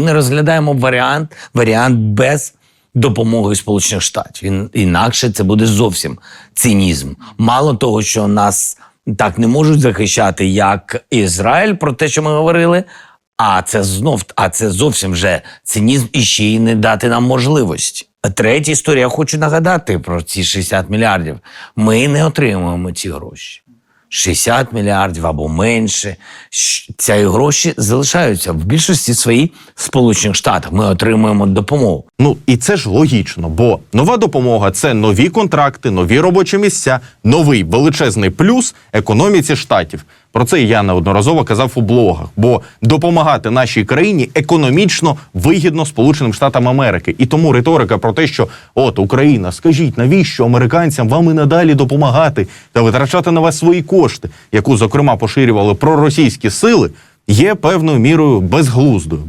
ми не розглядаємо варіант, варіант без допомоги Сполучених Штатів. Ін- Інакше це буде зовсім цинізм. Мало того, що нас так не можуть захищати, як Ізраїль, про те, що ми говорили. А це знов, а це зовсім вже цинізм і ще й не дати нам можливості. Третя історія, я хочу нагадати про ці 60 мільярдів. Ми не отримуємо ці гроші. 60 мільярдів або менше. Ці гроші залишаються в більшості своїй Сполучених Штатах. Ми отримуємо допомогу. Ну і це ж логічно, бо нова допомога це нові контракти, нові робочі місця, новий величезний плюс економіці штатів. Про це я неодноразово казав у блогах. Бо допомагати нашій країні економічно вигідно Сполученим Штатам Америки. І тому риторика про те, що от Україна, скажіть, навіщо американцям вам і надалі допомагати та витрачати на вас свої кошти, яку зокрема поширювали проросійські сили, є певною мірою безглуздою.